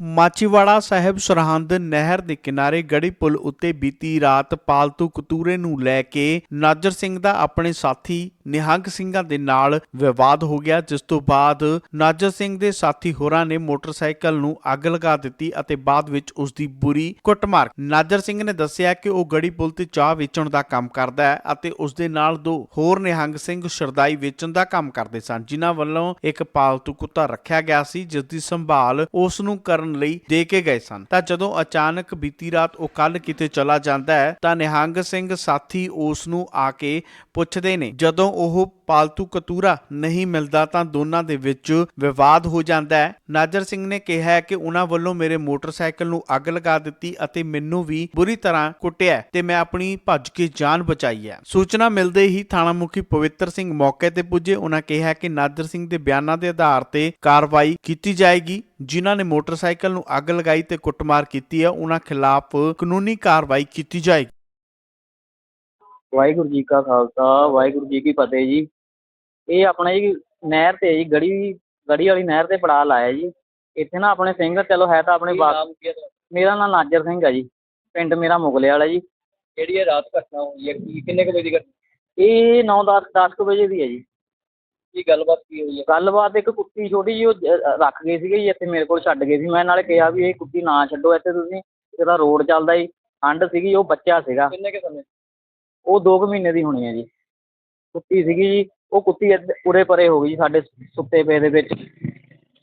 ਮਾਚੀਵਾੜਾ ਸਾਹਿਬ ਸਰਹੰਦ ਨਹਿਰ ਦੇ ਕਿਨਾਰੇ ਗੜੀ ਪੁਲ ਉੱਤੇ ਬੀਤੀ ਰਾਤ ਪਾਲਤੂ ਕਤੂਰੇ ਨੂੰ ਲੈ ਕੇ ਨਾਜਰ ਸਿੰਘ ਦਾ ਆਪਣੇ ਸਾਥੀ ਨਿਹੰਗ ਸਿੰਘਾਂ ਦੇ ਨਾਲ ਵਿਵਾਦ ਹੋ ਗਿਆ, ਜਿਸ ਤੋਂ ਬਾਅਦ ਨਾਜਰ ਸਿੰਘ ਦੇ ਸਾਥੀ ਹੋਰਾਂ ਨੇ ਮੋਟਰਸਾਈਕਲ ਨੂੰ ਅੱਗ ਲਗਾ ਦਿੱਤੀ ਅਤੇ ਬਾਅਦ ਵਿੱਚ ਉਸ ਦੀ ਬੁਰੀ ਕੁੱਟਮਾਰ ਨਾਜਰ ਸਿੰਘ ਨੇ ਦੱਸਿਆ ਕਿ ਉਹ ਗੜੀ ਪੁਲ ਤੇ ਚਾਹ ਵੇਚਣ ਦਾ ਕੰਮ ਕਰਦਾ ਹੈ ਅਤੇ ਉਸ ਦੇ ਨਾਲ ਦੋ ਹੋਰ ਨਿਹੰਗ ਸਿੰਘ ਸ਼ਰਦਾਈ ਵੇਚਣ ਦਾ ਕੰਮ ਕਰਦੇ ਸਨ, ਜਿਨ੍ਹਾਂ ਵੱਲੋਂ ਇੱਕ ਪਾਲਤੂ ਕੁੱਤਾ ਰੱਖਿਆ ਗਿਆ ਸੀ, ਜਿਸ ਦੀ ਸੰਭਾਲ ਉਸ ਨੂੰ ਕਰਨ ਲਈ ਦੇ ਕੇ ਗਏ ਸਨ। ਤਾਂ ਜਦੋਂ ਅਚਾਨਕ ਬੀਤੀ ਰਾਤ ਉਹ ਕੱਲ ਕਿਤੇ ਚਲਾ ਜਾਂਦਾ ਹੈ, ਤਾਂ ਨਿਹੰਗ ਸਿੰਘ ਸਾਥੀ ਉਸ ਨੂੰ ਆ ਕੇ ਪੁੱਛਦੇ ਨੇ। ਜਦੋਂ ਉਹ ਪਾਲਤੂ ਕਤੂਰਾ ਨਹੀਂ ਮਿਲਦਾ ਤਾਂ ਦੋਨਾਂ ਦੇ ਵਿੱਚ ਵਿਵਾਦ ਹੋ ਜਾਂਦਾ ਹੈ। ਨਾਜਰ ਸਿੰਘ ਨੇ ਕਿਹਾ ਕਿ ਉਹਨਾਂ ਵੱਲੋਂ ਮੇਰੇ ਮੋਟਰਸਾਈਕਲ ਨੂੰ ਅੱਗ ਲਗਾ ਦਿੱਤੀ ਅਤੇ ਮੈਨੂੰ ਵੀ ਬੁਰੀ ਤਰ੍ਹਾਂ ਕੁੱਟਿਆ ਤੇ ਮੈਂ ਆਪਣੀ ਭੱਜ ਕੇ ਜਾਨ ਬਚਾਈ ਹੈ। ਸੂਚਨਾ ਮਿਲਦੇ ਹੀ ਥਾਣਾ ਮੁਖੀ ਪਵਿੱਤਰ ਸਿੰਘ ਮੌਕੇ ਤੇ ਪੁੱਜੇ। ਉਹਨਾਂ ਕਿਹਾ ਕਿ ਨਾਜਰ ਸਿੰਘ ਦੇ ਬਿਆਨਾਂ ਦੇ ਆਧਾਰ ਤੇ ਕਾਰਵਾਈ ਕੀਤੀ ਜਾਏਗੀ। ਜਿਨ੍ਹਾਂ ਨੇ ਮੋਟਰਸਾਈਕਲ ਨੂੰ ਅੱਗ ਲਗਾਈ ਤੇ ਕੁੱਟਮਾਰ ਕੀਤੀ ਹੈ, ਉਹਨਾਂ ਖਿਲਾਫ ਕਾਨੂੰਨੀ ਕਾਰਵਾਈ ਕੀਤੀ ਜਾਏਗੀ। ਵਾਹਿਗੁਰੂ ਜੀ ਕਾ ਖਾਲਸਾ, ਵਾਹਿਗੁਰੂ ਜੀ ਕੀ ਫਤਿਹ ਜੀ। ਇਹ ਆਪਣਾ ਜੀ ਨਹਿਰ ਤੇ ਜੀ ਗੜੀ ਗੜੀ ਵਾਲੀ ਨਹਿਰ ਤੇ ਪੜਾ ਲਾਇਆ ਜੀ। ਇੱਥੇ ਨਾ ਆਪਣੇ ਸਿੰਘ ਚਲੋ ਹੈ ਤਾਂ ਆਪਣੇ ਮੇਰਾ ਨਾਮ ਨਾਜਰ ਸਿੰਘ ਹੈ ਜੀ। ਪਿੰਡ ਮੇਰਾ ਮੁਗਲੇ ਵਾਲਾ ਜੀ। ਜਿਹੜੀ ਇਹ ਰਾਤ ਘਟਨਾ ਹੋਈ ਹੈ? ਕੀ ਕਿੰਨੇ ਕੁ ਵਜੇ ਦੀ ਘਟਨਾ? ਇਹ 9 10 10 ਕੁ ਵਜੇ ਦੀ ਹੈ ਜੀ। ਕੀ ਗੱਲਬਾਤ ਕੀ ਹੋਈ ਹੈ? ਗੱਲਬਾਤ ਇੱਕ ਕੁੱਤੀ ਛੋਟੀ ਜੀ ਉਹ ਰੱਖ ਗਏ ਸੀਗੇ ਜੀ ਇੱਥੇ ਮੇਰੇ ਕੋਲ ਛੱਡ ਗਏ ਸੀ। ਮੈਂ ਨਾਲੇ ਕਿਹਾ ਵੀ ਇਹ ਕੁੱਤੀ ਨਾ ਛੱਡੋ ਇੱਥੇ ਤੁਸੀਂ ਇਹਦਾ ਰੋਡ ਚੱਲਦਾ ਜੀ। ਠੰਡ ਸੀਗੀ ਉਹ ਬੱਚਾ ਸੀਗਾ। ਕਿੰਨੇ ਕੁ ਸਮੇਂ? ਉਹ 2 ਕੁ ਮਹੀਨੇ ਦੀ ਹੋਣੀ ਹੈ ਜੀ। ਕੁੱਤੀ ਸੀਗੀ ਜੀ ਉਹ ਕੁੱਤੀ ਇੱਧ- ਉਰੇ ਪਰੇ ਹੋ ਗਈ ਜੀ ਸਾਡੇ ਸੁੱਤੇ ਪਏ ਦੇ ਵਿੱਚ।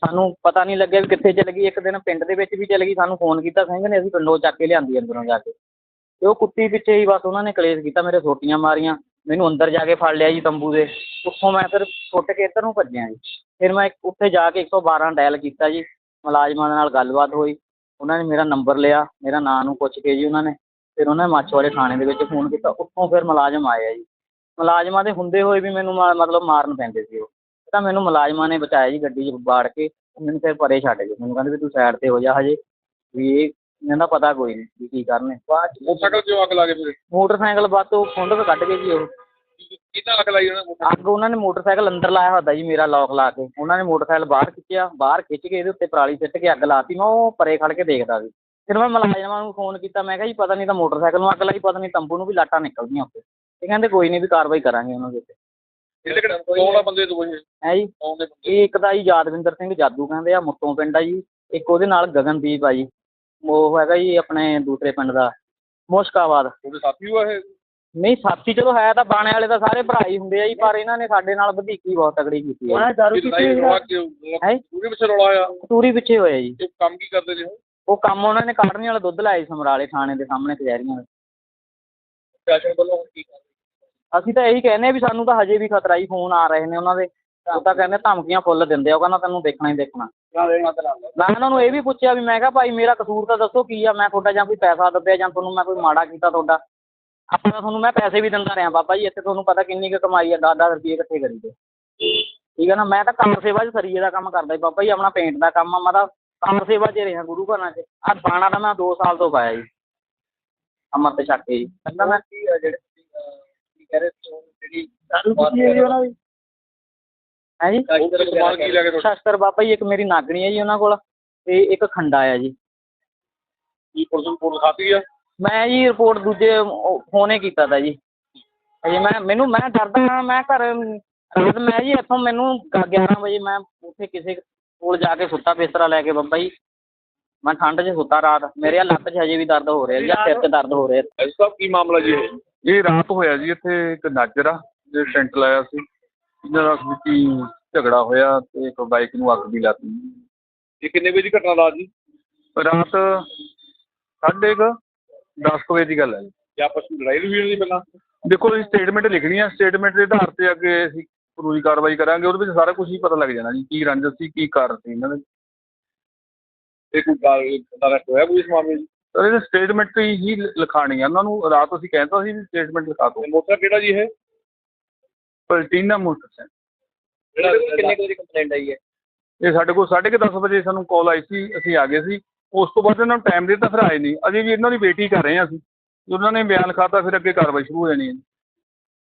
ਸਾਨੂੰ ਪਤਾ ਨਹੀਂ ਲੱਗਿਆ ਵੀ ਕਿੱਥੇ ਚਲ ਗਈ। ਇੱਕ ਦਿਨ ਪਿੰਡ ਦੇ ਵਿੱਚ ਵੀ ਚਲ ਗਈ। ਸਾਨੂੰ ਫੋਨ ਕੀਤਾ, ਸਿੰਘ ਨੇ ਅਸੀਂ ਪਿੰਡੋਂ ਚੱਕ ਕੇ ਲਿਆਂਦੀ ਅੰਦਰੋਂ ਜਾ ਕੇ। ਅਤੇ ਉਹ ਕੁੱਤੀ ਪਿੱਛੇ ਹੀ ਬਸ ਉਹਨਾਂ ਨੇ ਕਲੇਸ਼ ਕੀਤਾ, ਮੇਰੇ ਸੋਟੀਆਂ ਮਾਰੀਆਂ, ਮੈਨੂੰ ਅੰਦਰ ਜਾ ਕੇ ਫੜ ਲਿਆ ਜੀ ਤੰਬੂ ਦੇ। ਉੱਥੋਂ ਮੈਂ ਫਿਰ ਸੁੱਟ ਕੇ ਇੱਧਰ ਨੂੰ ਭੱਜਿਆ ਜੀ। ਫਿਰ ਮੈਂ ਉੱਥੇ ਜਾ ਕੇ 112 ਡਾਇਲ ਕੀਤਾ ਜੀ। ਮੁਲਾਜ਼ਮਾਂ ਦੇ ਨਾਲ ਗੱਲਬਾਤ ਹੋਈ। ਉਹਨਾਂ ਨੇ ਮੇਰਾ ਨੰਬਰ ਲਿਆ, ਮੇਰਾ ਨਾਂ ਨੂੰ ਪੁੱਛ ਕੇ ਜੀ ਉਹਨਾਂ ਨੇ। ਫਿਰ ਉਹਨਾਂ ਨੇ ਮਾਛੀਵਾੜੇ ਥਾਣੇ ਦੇ ਵਿੱਚ ਫੋਨ ਕੀਤਾ। ਉੱਥੋਂ ਫਿਰ ਮੁਲਾਜ਼ਮ ਆਏ ਆ ਜੀ। ਮੁਲਾਜ਼ਮਾਂ ਦੇ ਹੁੰਦੇ ਹੋਏ ਵੀ ਮੈਨੂੰ ਮਾ- ਮਤਲਬ ਮਾਰਨ ਪੈਂਦੇ ਸੀ ਉਹ। ਤਾਂ ਮੈਨੂੰ ਮੁਲਾਜ਼ਮਾਂ ਨੇ ਬਚਾਇਆ ਜੀ ਗੱਡੀ 'ਚ ਬਾੜ ਕੇ ਮੈਨੂੰ ਫਿਰ ਪਰੇ ਛੱਡ ਗਏ। ਮੈਨੂੰ ਕਹਿੰਦੇ ਵੀ ਤੂੰ ਸਾਈਡ ਤੇ ਹੋ ਜਾ ਹਜੇ। ਵੀ ਇਹ ਇਹਨਾਂ ਦਾ ਪਤਾ ਕੋਈ ਨਹੀਂ ਵੀ ਕੀ ਕਰਨੇ। ਬਾਅਦ 'ਚ ਮੋਟਰਸਾਈਕਲ ਕਿਉਂ ਅੱਗ ਲਾ ਕੇ ਫਿਰ? ਮੋਟਰਸਾਈਕਲ ਬਾਅਦ ਤੋਂ ਖੁੰਡ ਕੇ ਕੱਢ ਗਏ ਜੀ ਉਹ। ਕਿੰਨਾ ਅੱਗ ਲਾਈ ਉਹਨਾਂ ਨੇ ਅੱਗ ਉਹਨਾਂ ਨੇ ਮੋਟਰਸਾਈਕਲ ਅੰਦਰ ਲਾਇਆ ਹੁੰਦਾ ਜੀ ਮੇਰਾ ਲੌਕ ਲਾ ਕੇ। ਉਹਨਾਂ ਨੇ ਮੋਟਰਸਾਈਕਲ ਬਾਹਰ ਖਿੱਚਿਆ ਬਾਹਰ ਖਿੱਚ ਕੇ ਇਹਦੇ ਉੱਤੇ ਪਰਾਲੀ ਸਿੱਟ ਕੇ ਅੱਗ ਲਾਤੀ ਮੈਂ ਉਹ ਪਰੇ ਖੜ ਕੇ ਦੇਖਦਾ ਸੀ। ਫਿਰ ਮੈਂ ਮੁਲਾਜ਼ਮਾਂ ਨੂੰ ਫੋਨ ਕੀਤਾ। ਮੈਂ ਕਿਹਾ ਜੀ ਪਤਾ ਨਹੀਂ ਤਾਂ ਮੋਟਰਸਾਈਕਲ ਨੂੰ ਅੱਗ ਲਾਈ ਪਤਾ ਨਹੀਂ ਤੰਬੂ ਨੂੰ ਵੀ ਲਾਟਾਂ ਨਿਕਲਦੀਆਂ ਉੱਤੇ ਇਹ ਕਹਿੰਦੇ ਕੋਈ ਨਹੀਂ ਵੀ ਕਾਰਵਾਈ ਕਰਾਂਗੇ ਉਹਨਾਂ ਦੇ ਉੱਤੇ। ਬੰਦੇ ਦੋ ਇਹ ਹੈ ਜੀ? ਕੌਣ ਦੇ ਬੰਦੇ। ਇਹ ਇੱਕ ਦਾ ਜੀ ਯਾਦਵਿੰਦਰ ਸਿੰਘ ਜਾਦੂ ਕਹਿੰਦੇ ਆ ਮੁੱਤੋਂ ਪਿੰਡ ਆ ਜੀ। ਇੱਕ ਉਹਦੇ ਨਾਲ ਗਗਨਦੀਪ ਆ ਜੀ। ਉਹ ਹੈਗਾ ਜੀ ਆਪਣੇ ਦੂਸਰੇ ਪਿੰਡ ਦਾ ਮੁਸ਼ਕਾਬਾਦ। ਉਹਦੇ ਸਾਥੀ ਹੋਆ ਇਹ? ਨਹੀਂ ਸਾਥੀ ਚਲੋ ਹੈ ਤਾਂ ਬਾਣੇ ਵਾਲੇ ਤਾਂ ਸਾਰੇ ਭਰਾ ਹੀ ਹੁੰਦੇ ਆ ਜੀ ਪਰ ਇਹਨਾਂ ਨੇ ਸਾਡੇ ਨਾਲ ਵਧੀਕੀ ਬਹੁਤ ਤਗੜੀ ਕੀਤੀ ਹੈ ਪੂਰੇ ਪਿੱਛੇ ਰੌਲਾ ਹੋਇਆ ਜੀ। ਇਹ ਕੰਮ ਕੀ ਕਰਦੇ ਨੇ ਉਹ ਉਹ ਕੰਮ ਉਹਨਾਂ ਨੇ ਕਾੜਨੀ ਵਾਲਾ ਦੁੱਧ ਲਾਇਆ ਸੀ ਸਮਰਾਲੇ ਥਾਣੇ ਦੇ ਸਾਹਮਣੇ ਕਚਹਿਰੀਆਂ ਦੇ। ਪ੍ਰਸ਼ਾਸਨ ਵੱਲੋਂ ਹੁਣ ਕੀ ਕਰ ਅਸੀਂ ਤਾਂ ਇਹੀ ਕਹਿੰਦੇ ਆ ਵੀ ਸਾਨੂੰ ਤਾਂ ਹਜੇ ਵੀ ਖਤਰਾ ਹੀ ਫੋਨ ਆ ਰਹੇ ਨੇ ਉਹਨਾਂ ਦੇ। ਉਹ ਤਾਂ ਕਹਿੰਦੇ ਧਮਕੀਆਂ ਫੁੱਲ ਦਿੰਦੇ ਆ ਉਹ ਕਹਿੰਦਾ ਤੈਨੂੰ ਦੇਖਣਾ ਹੀ ਦੇਖਣਾ। ਮੈਂ ਉਹਨਾਂ ਨੂੰ ਇਹ ਵੀ ਪੁੱਛਿਆ ਵੀ ਮੈਂ ਕਿਹਾ ਭਾਈ ਮੇਰਾ ਕਸੂਰ ਤਾਂ ਦੱਸੋ ਕੀ ਆ ਮੈਂ ਤੁਹਾਡਾ ਜਾਂ ਕੋਈ ਪੈਸਾ ਦੱਬਿਆ ਜਾਂ ਤੁਹਾਨੂੰ ਮੈਂ ਕੋਈ ਮਾੜਾ ਕੀਤਾ ਤੁਹਾਡਾ। ਆਪਣਾ ਤੁਹਾਨੂੰ ਮੈਂ ਪੈਸੇ ਵੀ ਦਿੰਦਾ ਰਿਹਾ ਬਾਬਾ ਜੀ ਇੱਥੇ ਤੁਹਾਨੂੰ ਪਤਾ ਕਿੰਨੀ ਕੁ ਕਮਾਈ ਆ 10-10 ਰੁਪਏ ਇਕੱਠੇ ਕਰੀਦੇ ਠੀਕ ਹੈ ਨਾ ਮੈਂ ਤਾਂ ਕੰਮ ਸੇਵਾ 'ਚ ਸਰੀਏ ਦਾ ਕੰਮ ਕਰਦਾ ਜੀ ਬਾਬਾ ਜੀ ਆਪਣਾ ਪੇਂਟ ਦਾ ਕੰਮ ਆ ਮੈਂ ਤਾਂ ਕੰਮ ਸੇਵਾ 'ਚ ਰਿਹਾ ਗੁਰੂ ਘਰਾਂ 'ਚ। ਆ ਬਾਣਾ ਤਾਂ ਮੈਂ 2 ਸਾਲ ਤੋਂ ਪਾਇਆ ਜੀ। ਅੰਮ੍ਰਿਤ ਛੱਕ ਕੇ ਜੀ। ਕਹਿੰਦਾ ਮੈਂ ਕੀ ਆ ਜਿਹੜੇ ਤੁਸੀਂ, ਅਹ, ਕੀ ਕਹਿ ਰਹੇ ਸੀ ਉਹ ਜਿਹੜੀ ਦਾਰੂ ਪੀਤੀ ਹੈ ਜੀ ਉਹਨਾਂ ਦੀ। ਹੈ ਜੀ? ਉਹ ਸਮਾਨ ਕੀ ਲੈ ਕੇ ਤੁਹਾਡੇ ਸ਼ਸਤਰ ਬਾਬਾ ਜੀ ਇੱਕ ਮੇਰੀ ਨਾਗਣੀ ਹੈ ਜੀ ਉਹਨਾਂ ਕੋਲ ਤੇ ਇੱਕ ਖੰਡਾ ਆ ਜੀ। ਕੀ ਪੁਲਿਸ ਨੂੰ ਰਿਪੋਰਟ ਖਾਤੀ ਆ? ਮੈਂ ਜੀ ਰਿਪੋਰਟ ਦੂਜੇ ਫੋਨੇ ਕੀਤਾ ਤਾ ਜੀ। ਅਜੇ ਮੈਂ ਮੈਨੂੰ ਮੈਂ ਡਰਦਾ ਹਾਂ ਮੈਂ ਘਰ ਰਾਤ ਮੈਂ ਜੀ ਇੱਥੋਂ ਮੈਨੂੰ 11 ਵਜੇ ਮੈਂ ਉੱਥੇ ਕਿਸੇ ਕੋਲ ਜਾ ਕੇ ਸੁੱਤਾ ਬਿਸਤਰਾ ਲੈ ਕੇ ਬਾਬਾ ਜੀ। ਮੈਂ ਠੰਡ 'ਚ ਸੁੱਤਾ ਰਾਤ ਮੇਰੇ ਲੱਤ 'ਚ ਹਜੇ ਵੀ ਦਰਦ ਹੋ ਰਿਹਾ ਜੀ ਸਿਰ 'ਚ ਦਰਦ ਹੋ ਰਿਹਾ। ਕੀ ਮਾਮਲਾ ਜੀ ਇਹ ਰਾਤ ਹੋਇਆ ਜੀ ਇੱਥੇ ਇੱਕ ਨਾਜਰ ਆ ਜੇ ਟੈਂਟ ਲਾਇਆ ਸੀ ਇਹਨਾਂ ਦਾ ਹੀ ਝਗੜਾ ਹੋਇਆ ਤੇ ਇੱਕ ਬਾਈਕ ਨੂੰ ਅੱਗ ਵੀ ਲਾਤੀ ਇਹ ਕਿੰਨੇ ਵਜੇ ਦੀ ਘਟਨਾ ਰਾਤ ਜੀ? ਰਾਤ ਸਾਢੇ ਕੁ ਦਸ ਕੁ ਵਜੇ ਦੀ ਗੱਲ ਹੈ ਜੀ। ਜਾਂ ਆਪਸ ਵਿੱਚ ਲੜਾਈ ਵੀ ਹੋਈ ਪਹਿਲਾਂ? ਦੇਖੋ ਜੀ ਸਟੇਟਮੈਂਟ ਲਿਖਣੀ ਆ ਸਟੇਟਮੈਂਟ ਦੇ ਆਧਾਰ ਤੇ ਅੱਗੇ ਅਸੀਂ ਪੂਰੀ ਕਾਰਵਾਈ ਕਰਾਂਗੇ ਉਹਦੇ ਵਿੱਚ ਸਾਰਾ ਕੁਝ ਹੀ ਪਤਾ ਲੱਗ ਜਾਣਾ ਜੀ ਕੀ ਰੰਜਿਸ਼ ਸੀ ਕੀ ਕਾਰਨ ਸੀ ਇਹਨਾਂ ਦੇ। ਇਹ ਕੋਈ ਕਾਰ ਅਰੈਸਟ ਹੋਇਆ ਕੋਈ ਇਸ ਮਾਮਲੇ 'ਚ? ਸਰ ਇਹਦੇ ਸਟੇਟਮੈਂਟ ਹੀ ਲਿਖਾਣੀ ਆ। ਉਹਨਾਂ ਨੂੰ ਰਾਤ ਅਸੀਂ ਕਹਿੰਦਾ ਸੀ ਵੀ ਸਟੇਟਮੈਂਟ ਲਿਖਾ ਦਿਓ। ਮੋਟਰ ਕਿਹੜਾ ਜੀ ਇਹ? ਪਲਟੀਨਾ ਮੋਟਰਸਾਈਕਲ ਜਿਹੜਾ ਕਿੰਨੇ ਕੁ ਦੀ ਕੰਪਲੇਂਟ ਆਈ ਹੈ? ਇਹ ਸਾਡੇ ਕੋਲ ਸਾਢੇ ਕੁ ਦਸ ਵਜੇ ਸਾਨੂੰ ਕਾਲ ਆਈ ਸੀ ਅਸੀਂ ਆ ਗਏ ਸੀ। ਉਸ ਤੋਂ ਬਾਅਦ ਇਹਨਾਂ ਨੂੰ ਟਾਈਮ ਦਿੱਤਾ ਫਿਰ ਆਏ ਨਹੀਂ। ਅਜੇ ਵੀ ਇਹਨਾਂ ਦੀ ਵੇਟ ਹੀ ਕਰ ਰਹੇ ਹਾਂ ਅਸੀਂ। ਉਹਨਾਂ ਨੇ ਬਿਆਨ ਲਿਖਾਤਾ ਫਿਰ ਅੱਗੇ ਕਾਰਵਾਈ ਸ਼ੁਰੂ ਹੋ ਜਾਣੀ ਹੈ।